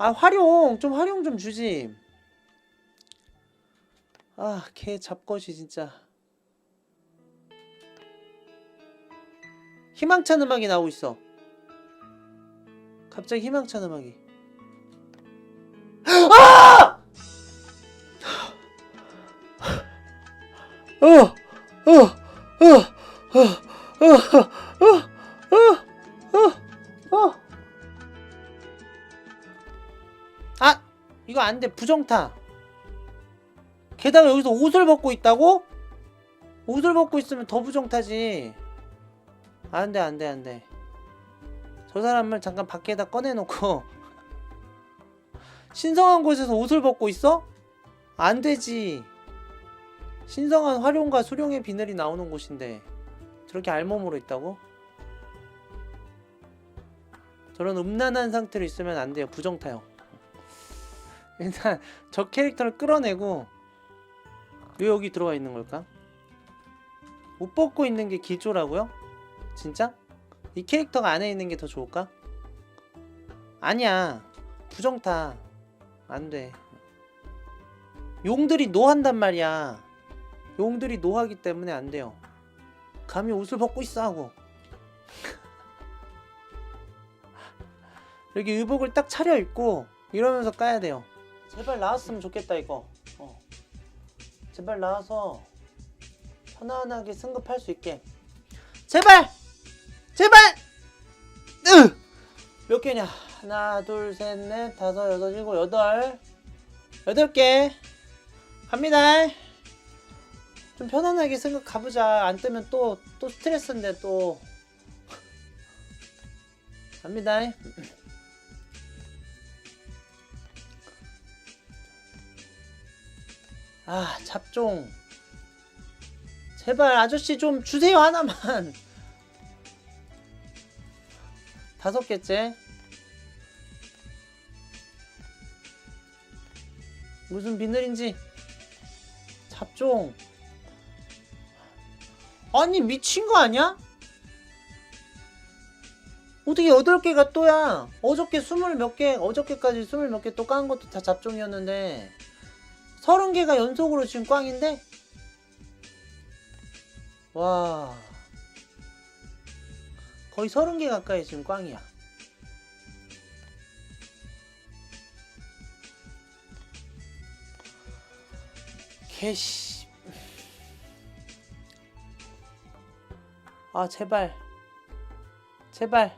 아 활용 좀 활용 좀 주지 아개 잡것이 진짜 희망찬 음악이 나오고 있어 갑자기 희망찬 음악이 아! 어! 어! 어! 어! 어! 안 돼. 부정타. 게다가 여기서 옷을 벗고 있다고? 옷을 벗고 있으면 더 부정타지. 안 돼, 안 돼, 안 돼. 저 사람을 잠깐 밖에다 꺼내놓고 신성한 곳에서 옷을 벗고 있어? 안 되지. 신성한 활용과 수룡의 비늘이 나오는 곳인데 저렇게 알몸으로 있다고? 저런 음란한 상태로 있으면 안 돼요. 부정타요. 일단 저 캐릭터를 끌어내고 왜 여기 들어와 있는 걸까? 옷 벗고 있는 게 기조라고요? 진짜? 이 캐릭터가 안에 있는 게 더 좋을까? 아니야. 부정타. 안 돼. 용들이 노한단 말이야. 용들이 노하기 때문에 안 돼요. 감히 옷을 벗고 있어 하고. 여기 의복을 딱 차려입고 이러면서 까야 돼요. 제발 나왔으면 좋겠다 이거. 어. 제발 나와서 편안하게 승급할 수 있게. 제발! 제발! 으! 몇 개냐? 하나, 둘, 셋, 넷, 다섯, 여섯, 일곱, 여덟. 여덟 개. 갑니다. 좀 편안하게 승급 가보자. 안 뜨면 또, 또 스트레스인데 또. 갑니다. 아, 잡종. 제발 아저씨 좀 주세요 하나만. 다섯 개째. 무슨 비늘인지. 잡종. 아니 미친 거 아니야? 어떻게 여덟 개가 또야? 어저께 스물 몇 개, 어저께까지 스물 몇 개 또 깐 것도 다 잡종이었는데 서른 개가 연속으로 지금 꽝인데? 와 거의 서른 개 가까이 지금 꽝이야. 개씨. 아 제발 제발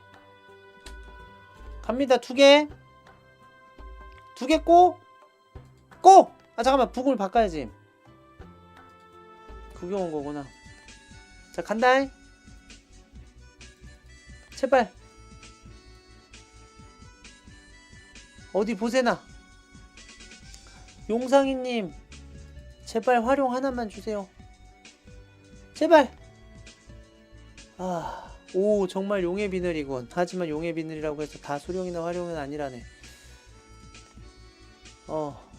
갑니다 두개두 개 꼬! 꼬! 아 잠깐만. 북을 바꿔야지. 구경 온 거구나. 자 간다. 제발. 어디 보세나. 용상이님 제발 활용 하나만 주세요. 제발. 아, 오 정말 용의 비늘이군. 하지만 용의 비늘이라고 해서 다 수룡이나 활용은 아니라네. 어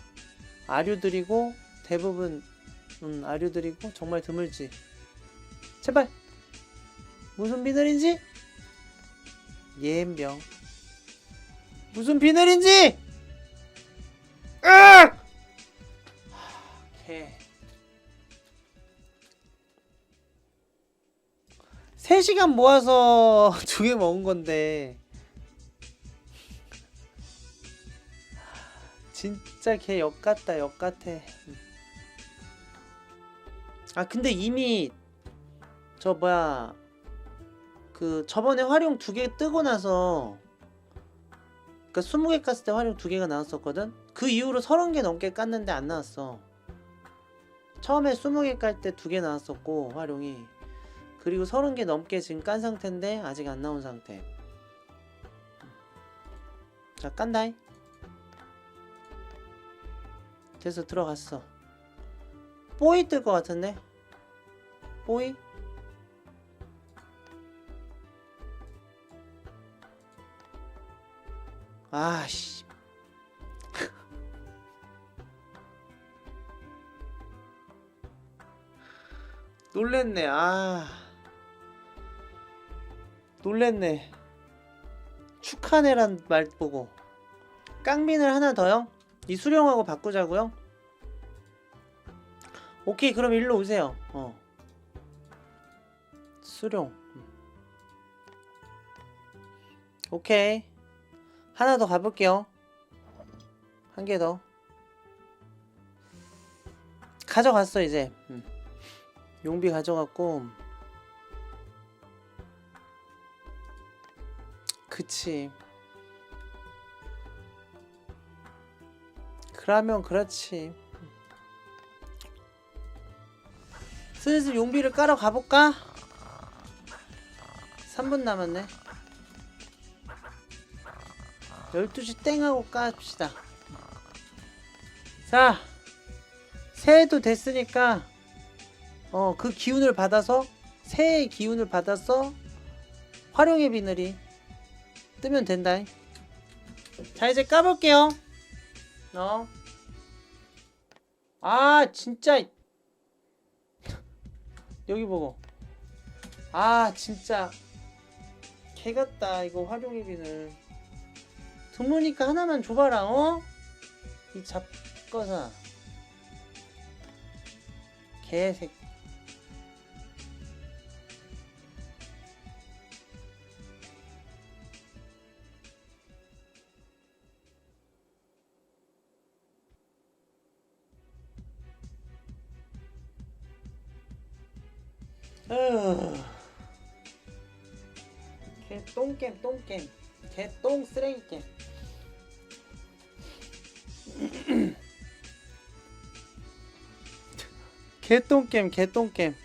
아류들이고 대부분 음 아류들이고 정말 드물지. 제발! 무슨 비늘인지? 예병 무슨 비늘인지? 으악! 하, 개. 3시간 모아서 두 개 먹은 건데 진짜 걔 역같다 역같아. 아 근데 이미 저 뭐야 그 저번에 활용 두 개 뜨고 나서 그니까 20개 깠을 때 활용 두 개가 나왔었거든? 그 이후로 30개 넘게 깠는데 안 나왔어. 처음에 20개 깔 때 두 개 나왔었고 활용이. 그리고 30개 넘게 지금 깐 상태인데 아직 안 나온 상태. 자 깐다이 돼서 들어갔어. 뽀이 뜰 것 같은데? 뽀이? 아씨. 놀랬네. 아. 놀랬네. 축하네란 말 보고. 깡빈을 하나 더요? 이 수령하고 바꾸자고요? 오케이 그럼 일로 오세요. 어. 수령. 음. 오케이. 하나 더 가볼게요. 한 개 더. 가져갔어 이제. 음. 용비 가져갔고. 그치 그러면 그렇지. 슬슬 용비를 깔아 가볼까? 3분 남았네. 12시 땡하고 깝시다. 자 새해도 됐으니까 어 그 기운을 받아서 새해의 기운을 받아서 활용의 비늘이 뜨면 된다 자 이제 까볼게요 어. 아 진짜. 여기 보고. 아 진짜. 개같다 이거 활용의 비늘. 드무니까 하나만 줘봐라 어? 이 잡거사. 개색. 개 똥겜 똥겜 개똥 쓰레기겜 개똥겜 개똥겜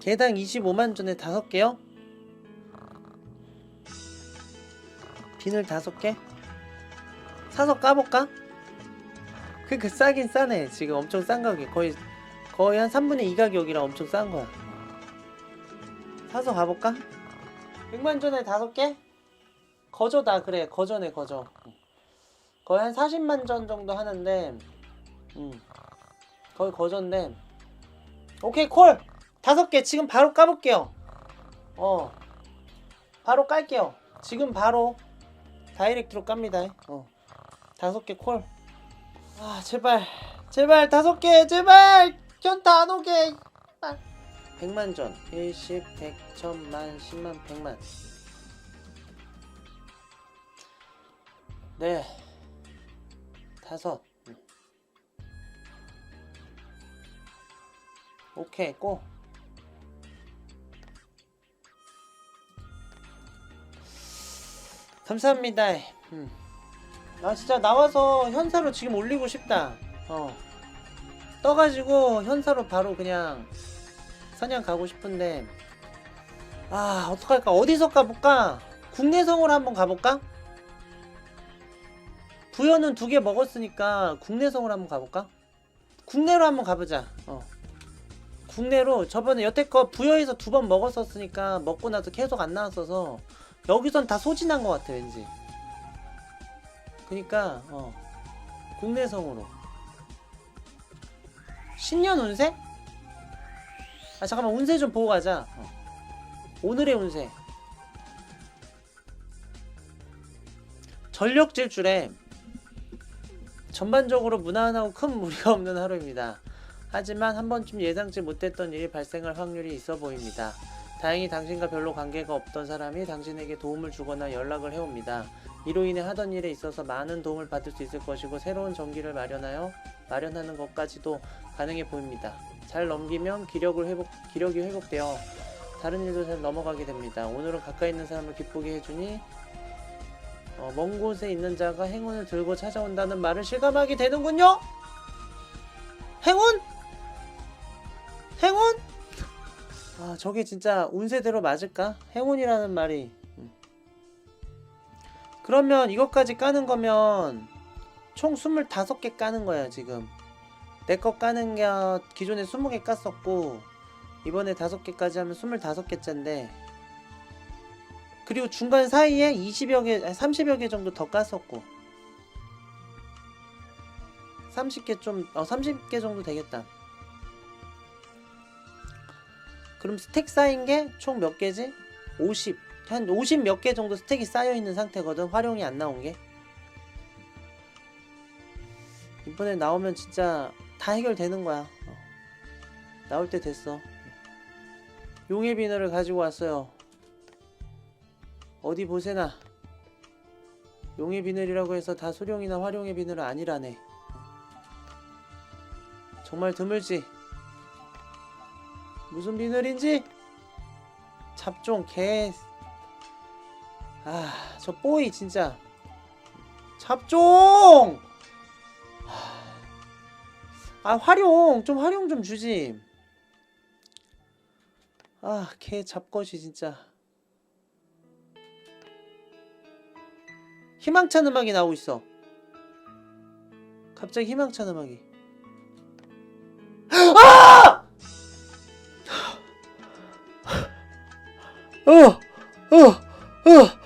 개당 25만 전에 다섯 개요? 비늘 다섯 개? 사서 까볼까? 그, 그 싸긴 싸네. 지금 엄청 싼 가격. 거의, 거의 한 3분의 2 가격이라 엄청 싼 거야. 사서 가볼까? 100만 전에 다섯 개? 거저다. 그래. 거저네, 거저. 거의 한 40만 전 정도 하는데, 음. 거의 거저인데. 오케이, 콜! 다섯 개. 지금 바로 까볼게요. 어. 바로 깔게요. 지금 바로. 다이렉트로 깝니다. 어. 다섯 개 콜. 아 제발 제발 다섯 개 제발 전다 안 오게. 아. 100만 전 1, 10, 100, 1000만, 10만, 100만. 네. 다섯. 음. 오케이 고. 감사합니다. 음. 나 진짜 나와서 현사로 지금 올리고 싶다. 어. 떠가지고 현사로 바로 그냥 사냥 가고 싶은데. 아 어떡할까? 어디서 가볼까? 국내성으로 한번 가볼까? 부여는 두 개 먹었으니까 국내성으로 한번 가볼까? 국내로 한번 가보자. 어. 국내로 저번에 여태껏 부여에서 두 번 먹었었으니까 먹고 나서 계속 안 나왔어서 여기선 다 소진한 것 같아 왠지 그니까 어 국내성으로 신년 운세? 아 잠깐만 운세 좀 보고 가자 어. 오늘의 운세 전력 질주래 전반적으로 무난하고 큰 무리가 없는 하루입니다 하지만 한 번쯤 예상치 못했던 일이 발생할 확률이 있어 보입니다 다행히 당신과 별로 관계가 없던 사람이 당신에게 도움을 주거나 연락을 해옵니다. 이로 인해 하던 일에 있어서 많은 도움을 받을 수 있을 것이고 새로운 전기를 마련하여 마련하는 것까지도 가능해 보입니다. 잘 넘기면 기력을 회복, 기력이 회복되어 다른 일도 잘 넘어가게 됩니다. 오늘은 가까이 있는 사람을 기쁘게 해주니 어, 먼 곳에 있는 자가 행운을 들고 찾아온다는 말을 실감하게 되는군요. 행운? 행운? 아 저게 진짜 운세대로 맞을까? 행운이라는 말이 음. 그러면 이것까지 까는 거면 총 25개 까는 거야 지금 내 거 까는 게 기존에 20개 깠었고 이번에 5개까지 하면 25개째인데 그리고 중간 사이에 20여 개, 아니, 30여 개 정도 더 깠었고 30개 좀, 어, 30개 정도 되겠다. 그럼 스택 쌓인 게 총 몇 개지? 50. 한 50 몇 개 정도 스택이 쌓여 있는 상태거든. 활용이 안 나온 게. 이번에 나오면 진짜 다 해결되는 거야. 어. 나올 때 됐어. 용의 비늘을 가지고 왔어요. 어디 보세나. 용의 비늘이라고 해서 다 소룡이나 활용의 비늘은 아니라네. 정말 드물지. 무슨 비늘인지? 잡종 개. 아, 저 뽀이 진짜 잡종! 아, 아, 활용 좀 활용 좀 주지. 아, 개 잡것이 진짜. 희망찬 음악이 나오고 있어. 갑자기 희망찬 음악이. 아! 어! 어! 어!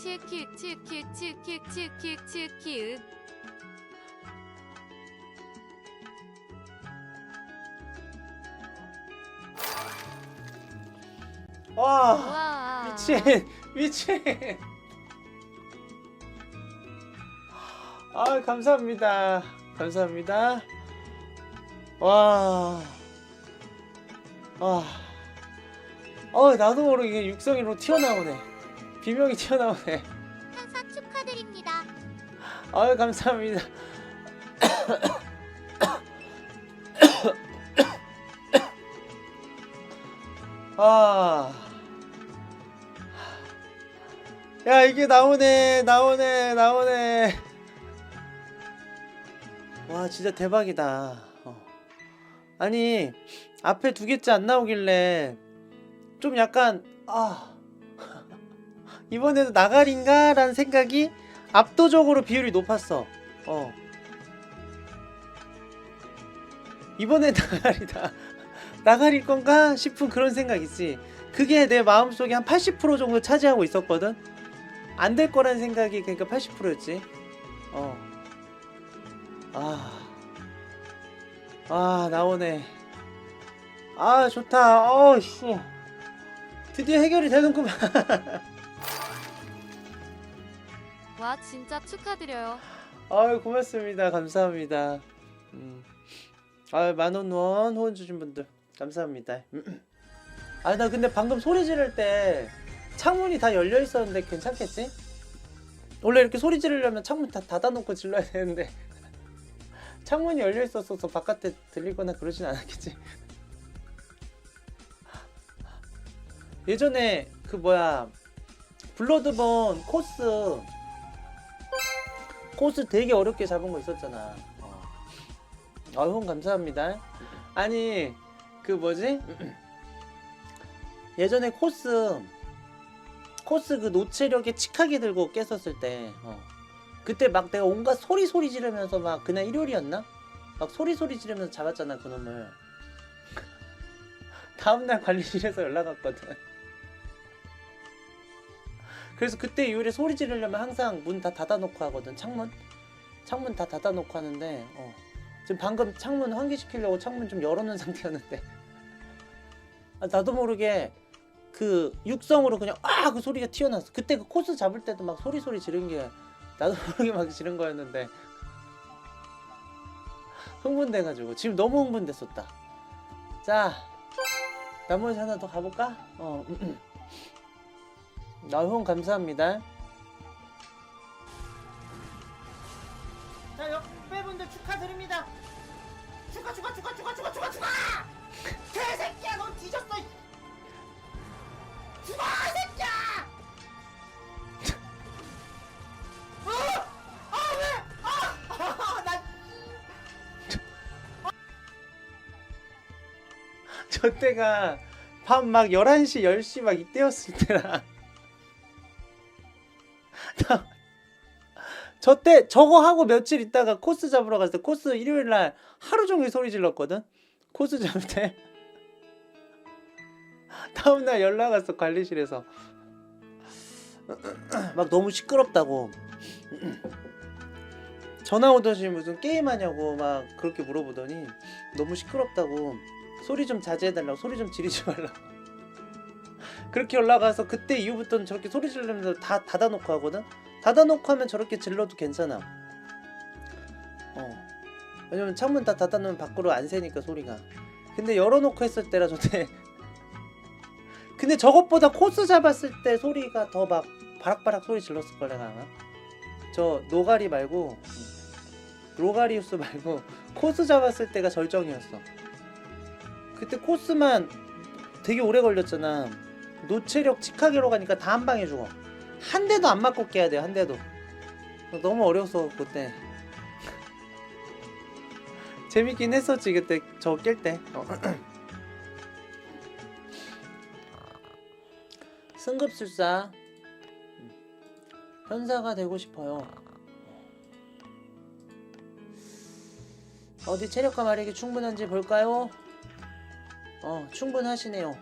치키 치키 치키 치키 치키 와, 와 미친, 미친. 아, 감사합니다. 감사합니다. 와, 와, 어, 나도 모르게 육성이로 튀어나오네. 비명이 튀어나오네. 한사 축하드립니다. 아유 감사합니다. 아, 야 이게 나오네, 나오네, 나오네. 와 진짜 대박이다. 어. 아니 앞에 두 개째 안 나오길래 좀 약간 아 이번에도 나가린가 라는 생각이 압도적으로 비율이 높았어. 어. 이번에 나가리다. 나가릴 건가 싶은 그런 생각이지. 그게 내 마음속에 한 80% 정도 차지하고 있었거든. 안 될 거란 생각이 그러니까 80%였지. 어. 아. 아, 나오네. 아, 좋다. 어, 씨. 드디어 해결이 되는구만. 와 진짜 축하드려요 아유 고맙습니다 감사합니다 음. 아유 만원 원 후원 주신 분들 감사합니다 아 나 근데 방금 소리 지를 때 창문이 다 열려 있었는데 괜찮겠지? 원래 이렇게 소리 지르려면 창문 다 닫아놓고 질러야 되는데 창문이 열려 있었어서 바깥에 들리거나 그러진 않았겠지? 예전에 그 뭐야 블러드본 코스 코스 되게 어렵게 잡은 거 있었잖아. 어. 아, 후원 감사합니다. 아니, 그 뭐지? 예전에 코스, 코스 그 노체력에 칙하게 들고 깼었을 때, 어. 그때 막 내가 온갖 소리 소리 지르면서 막 그날 일요일이었나? 막 소리 소리 지르면서 잡았잖아, 그놈을. 다음날 관리실에서 연락 왔거든. 그래서 그때 이후에 소리 지르려면 항상 문 다 닫아놓고 하거든 창문 창문 다 닫아놓고 하는데 어. 지금 방금 창문 환기시키려고 창문 좀 열어놓은 상태였는데 아, 나도 모르게 그 육성으로 그냥 아그 소리가 튀어나왔어 그때 그 코스 잡을 때도 막 소리 소리 지른 게 나도 모르게 막 지른 거였는데 흥분돼가지고 지금 너무 흥분됐었다 자 나머지 하나 더 가볼까? 어 음, 음. 나 후원 감사합니다. 자, 옆배분들 축하드립니다. 축하, 축하, 축하, 축하, 축하, 축하, 축하! 개새끼야, 넌 뒤졌어! 이- 죽어, 이 새끼야! 저 때가 밤 막 11시, 10시 막 이때였을 때라. 저 때 저거 하고 며칠 있다가 코스 잡으러 갔을 때 코스 일요일 날 하루 종일 소리 질렀거든. 코스 잡을 때 다음 날 연락 왔어 관리실에서 막 너무 시끄럽다고 전화 오더니 무슨 게임하냐고 막 그렇게 물어보더니 너무 시끄럽다고 소리 좀 자제해달라고 소리 좀 지르지 말라고. 그렇게 와서 그때 이후부터는 저렇게 소리 지르면서 다 닫아놓고 하거든? 닫아놓고 하면 저렇게 질러도 괜찮아. 어. 왜냐면 창문 다 닫아놓으면 밖으로 안 새니까 소리가. 근데 열어놓고 했을 때라 저때. 근데 저것보다 코스 잡았을 때 소리가 더 막 바락바락 소리 질렀을 걸 내가 아마 저 노가리 말고 로가리우스 말고 코스 잡았을 때가 절정이었어 그때 코스만 되게 오래 걸렸잖아 노체력 직하게로 가니까 다 한 방에 죽어 한 대도 안 맞고 깨야 돼요 한 대도 너무 어려웠어 그때 재밌긴 했었지 그때 저 깰때 어. 승급술사 음. 현사가 되고 싶어요 어디 체력과 마력이 충분한지 볼까요? 어 충분하시네요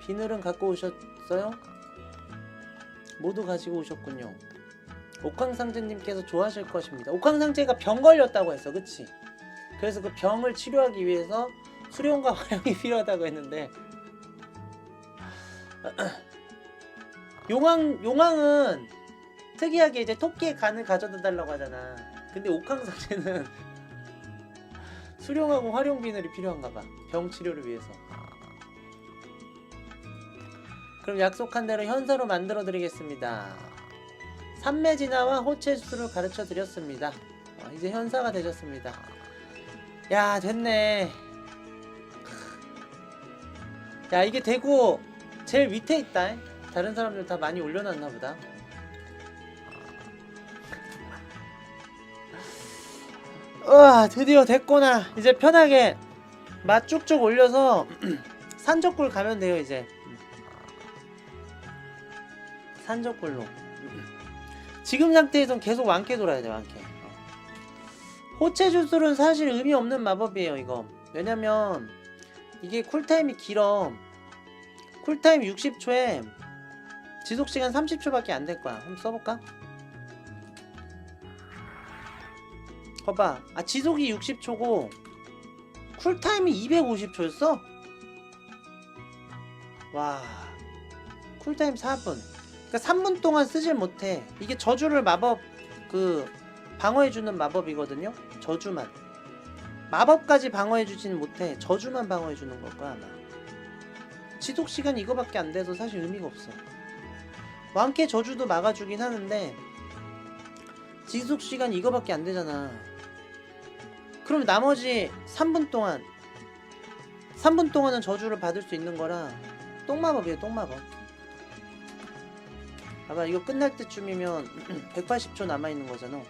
비늘은 갖고 오셨어요? 모두 가지고 오셨군요 옥황상제님께서 좋아하실 것입니다 옥황상제가 병 걸렸다고 했어 그치? 그래서 그 병을 치료하기 위해서 수련과 화용이 필요하다고 했는데 용왕 용왕은 특이하게 이제 토끼의 간을 가져다 달라고 하잖아. 근데 옥황상제는 수령하고 활용 비늘이 필요한가 봐. 병 치료를 위해서. 그럼 약속한 대로 현사로 만들어 드리겠습니다. 삼매 진화와 호체수를 가르쳐 드렸습니다. 어, 이제 현사가 되셨습니다. 야 됐네. 야 이게 되고 제일 밑에 있다. 다른 사람들 다 많이 올려놨나 보다. 와 드디어 됐구나. 이제 편하게 맛 쭉쭉 올려서 산적굴 가면 돼요 이제. 산적굴로. 지금 상태에선 계속 왕캐 돌아야 돼 왕캐. 어. 호체 주술은 사실 의미 없는 마법이에요 이거. 왜냐면 이게 쿨타임이 길어. 쿨타임 60초에 지속시간 30초밖에 안 될 거야. 한번 써볼까? 봐봐. 아, 지속이 60초고, 쿨타임이 250초였어? 와. 쿨타임 4분. 그니까 3분 동안 쓰질 못해. 이게 저주를 마법, 그, 방어해주는 마법이거든요? 저주만. 마법까지 방어해주지는 못해. 저주만 방어해주는 걸 거야, 아마. 지속 시간 이거밖에 안 돼서 사실 의미가 없어. 왕캐 저주도 막아주긴 하는데 지속 시간 이거밖에 안 되잖아. 그럼 나머지 3분 동안 3분 동안은 저주를 받을 수 있는 거라 똥마법이에요, 똥마법. 아마 이거 끝날 때쯤이면 180초 남아 있는 거잖아.